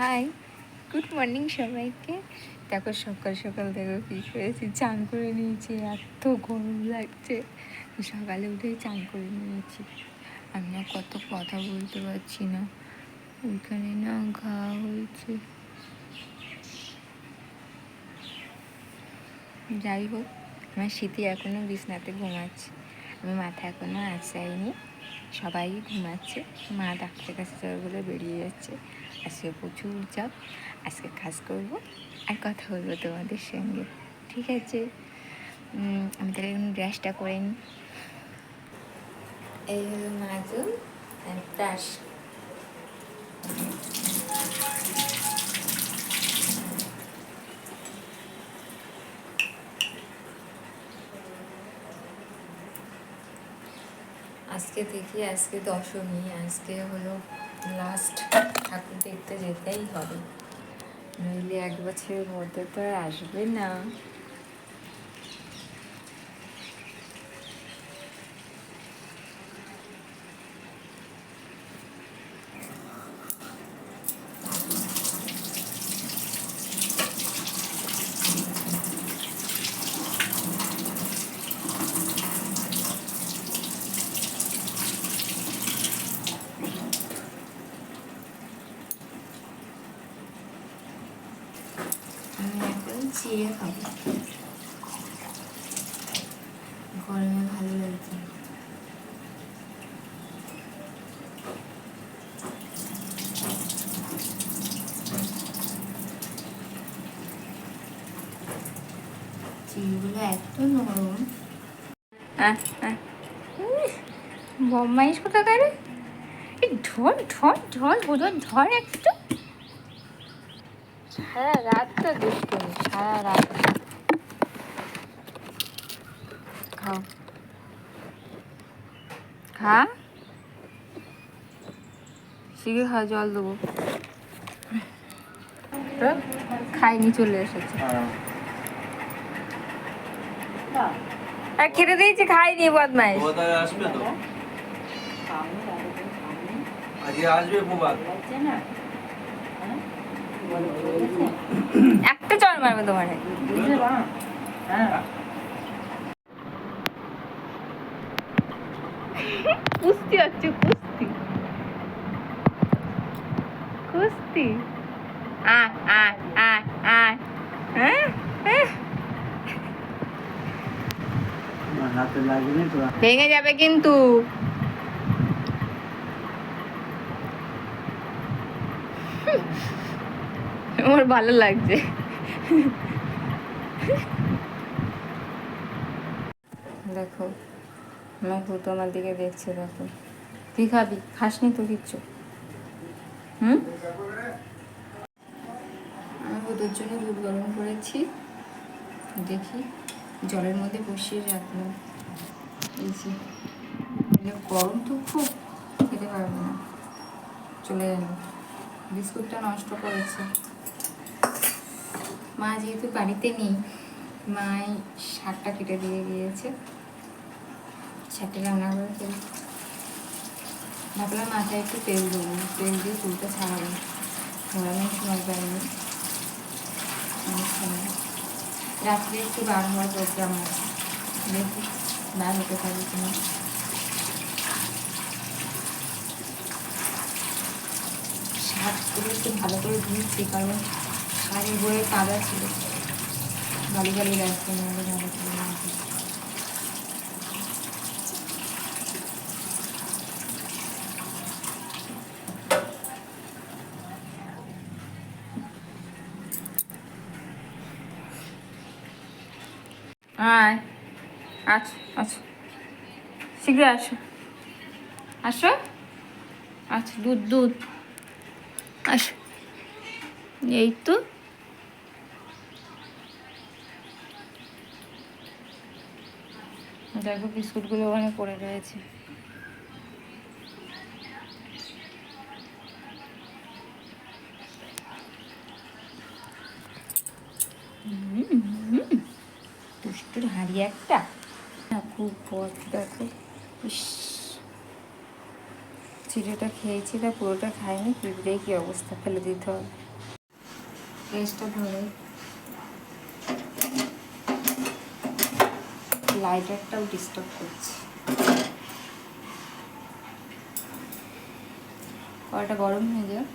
Hi good morning সবাইকে। দেখো সকাল সকাল দেখো কী করেছি চান করে নিয়েছি, এত গরম লাগছে। সকালে উঠে চান করে নিয়েছি। আমি না কত কথা বলতে পারছি না। ওইখানে না ঘা হয়েছে। যাই হোক, আমার স্মৃতি এখনও বিছনাতে ঘুমাচ্ছি। আমি মাথা এখনও আঁচাইনি সবাই ঘুমাচ্ছে। মা ডাক্তারের কাছে যাবে বলে বেরিয়ে যাচ্ছে। আজকে প্রচুর চাপ, আজকে কাজ করব আর কথা বলব তোমাদের সঙ্গে, ঠিক আছে? আমি তাহলে এখন ব্রাশটা করে নিই। এই হলো মাজুল আজকে দেখি, আজকে দশমী, আজকে হলো লাস্ট ঠাকুর দেখতে যেতেই হবে। নইলে এক বছরের মধ্যে তো আর আসবে না। চিড়ে খাব গরমে ভালো লাগছে চিড়গুলো এই ঢল ঢল ঢল একটু। সারা রাত তো দুষ্টুমি সারা রাত খাও খা শিখে খা জল দেবো। খাইনি চলে এসেছে। আর খেতে দিয়েছি খাইনি বদমাইশ। আসবে তো? আজকে আসবে প্রভাত একটা চড় মারবে তোমার। কুস্তি হচ্ছে কুস্তি। কুস্তি। আ আ আ আ হাতে লাগেনি তো? ভেঙে যাবে কিন্তু। আমার ভালো লাগছে। দেখো, আমার ভূত আমার দিকে দেখছে, দেখো। তুই খাবি? খাসনি তো কিচ্ছু? হুম? আমি ভূতের জন্য দুধ গরম করেছি। দেখি, জলের মধ্যে বসিয়ে রাখলাম এই যে গরম তো খুব, খেতে পারব না। চলে যাবে বিস্কুটটা নষ্ট করেছে। মা যেহেতু বাড়িতে নেই, মাই শাকটা কেটে দিয়ে গিয়েছে শাকটা রান্না করে ফেলি। ভাবলাম মাথায় একটু তেল দেবো তেল দিয়ে চুলটা ছাড়াবো। ছাড়ানোর সময় পাইনি রাত্রে একটু বার হওয়ার প্রোগ্রাম আছে। দেখি, বার হতে পারি কিনা। শাকগুলো একটু ভালো করে ধুচ্ছি কারণ শাড়ির বইয়ে কাদা ছিল গালি গালি। আয় আচ্ছা আচ্ছা শীঘ্র আসো। আসো? আচ্ছা দুধ দুধ। আসো। এই তো। দেখো, বিস্কুটগুলো ওখানে পড়ে রয়েছে। দুষ্টুর হাঁড়ি একটা। না, খুব পথ দেখো। ইস। চিড়েটা খেয়েছি, তা পুরোটা খাইনি পিঁপড়ে কি অবস্থা ফেলে দিতে হবে। গ্যাসটা ধরে লাইটারটাও ডিস্টার্ব করছে। কড়াটা গরম হয়ে যায়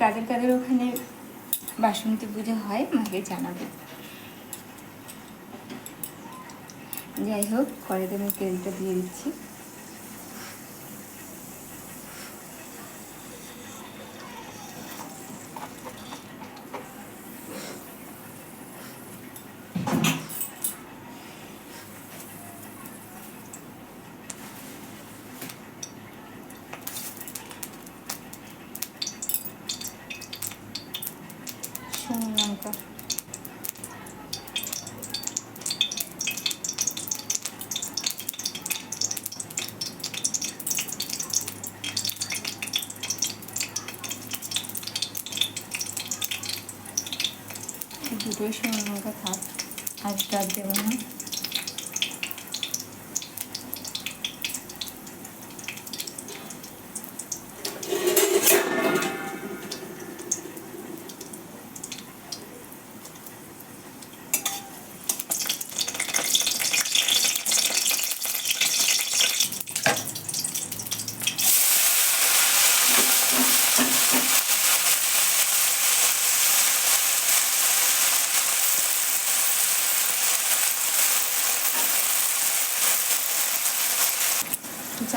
কাদের কাদের ওখানে বাসন্তী পুজো হয় আমাকে জানাবে যাই হোক কড়াইতে আমি তেলটা দিয়ে দিচ্ছি। শুকনো শুকনো লঙ্কা থাক আর ডাব দেবো না।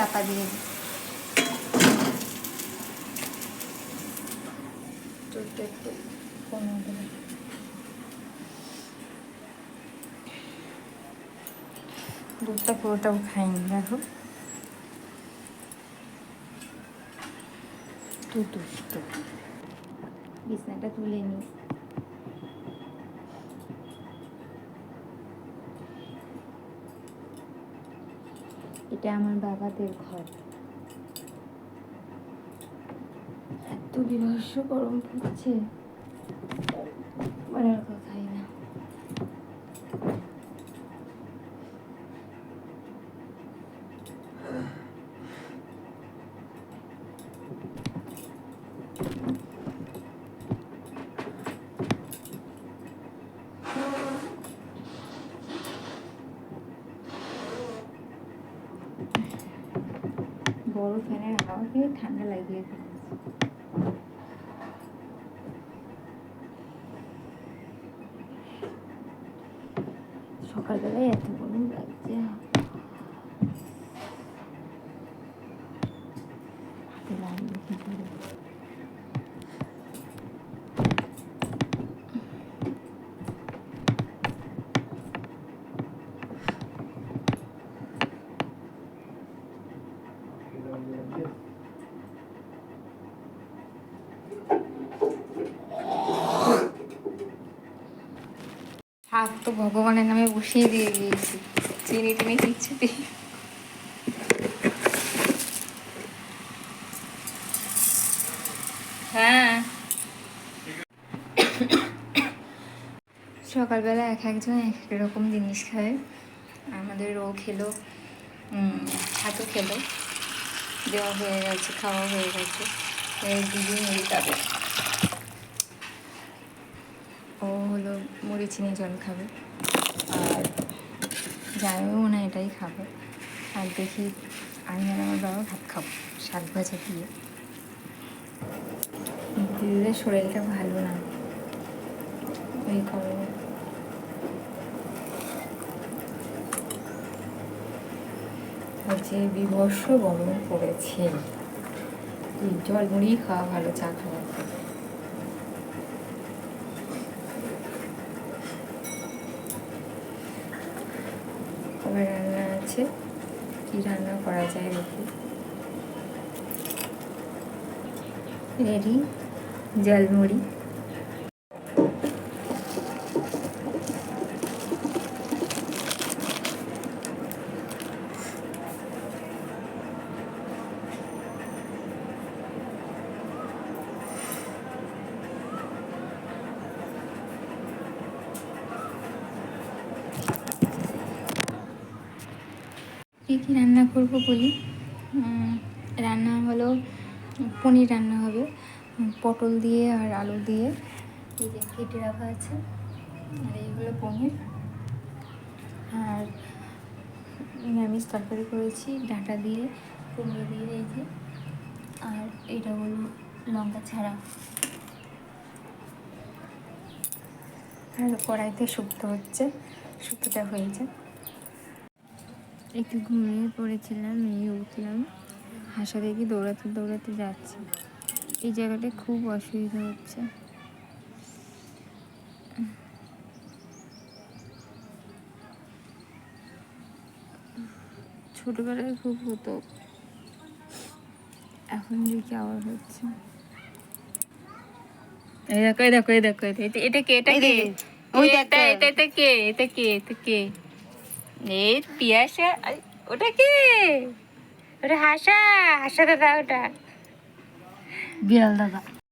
চাপা দিয়ে দিই। দুধটা একটু দুধটা পুরোটাও খাইনি দেখো। দুষ্ট বিছনাটা তুলে নিই। এটা আমার বাবাদের ঘর। এত বিভৎস গরম পড়ছে। বলার কথাই না। বড় ফ্যানের হাওয়া ঠান্ডা লাগিয়ে ফেলেছে। সকালবেলায় এত গরম লাগছে। হাতে লাগবে শাক তো ভগবানের নামে বসিয়ে দিয়ে দিয়েছি চিনি টিনি কিচ্ছু দিই হ্যাঁ। সকালবেলা এক একজন এক জিনিস খায়। আমাদের ও খেলো ছাতু খেলো। দেওয়া হয়ে গেছে, খাওয়া হয়ে গেছে। দিদি মুড়ি খাবে ও হলো মুড়ি, চিনি, জল খাবে। আর জামাইও না, এটাই খাবে। আর দেখি আমি আর আমার বাবা ভাত খাব, শাক ভাজা দিয়ে। দিদিদের শরীরটা ভালো না। কারণে আর যে বিভৎস গরম পড়েছে জল মুড়ি খাওয়া ভালো, চা খাওয়া থেকে। আবার আছে কি রান্না করা যায় দেখি। রেডি? জলমুড়ি। কী রান্না করব বলি? রান্না হলো পনির রান্না হবে, পটল দিয়ে আর আলু দিয়ে, এই যে কেটে রাখা আছে, আর এইগুলো পনির, আর নিরামিষ তরকারি করেছি, ডাঁটা দিয়ে, কুমড়ো দিয়ে, এই যে, আর এটা হলো লঙ্কা ছাড়া। আর কড়াইতে শুক্তো হচ্ছে, শুক্তোটা হয়েছে। একটু ঘুমিয়ে পড়েছিলাম এই উঠলাম। হাসা দেখি দৌড়াতে দৌড়াতে যাচ্ছে। এই জায়গাটা খুব অসুবিধা হচ্ছে। ছোটবেলায় খুব হতো। এখন দেখি আবার হচ্ছে। এই দেখো এই দেখো এই দেখো এটা কে? এটা কে? ওই এটা দেখো। এটা এটা কে? এটা কে? এটা কে? এই পিয়াসা ওটা কি? ওটা হাসা হাসা দাদা ওটা। বিড়াল দাদা।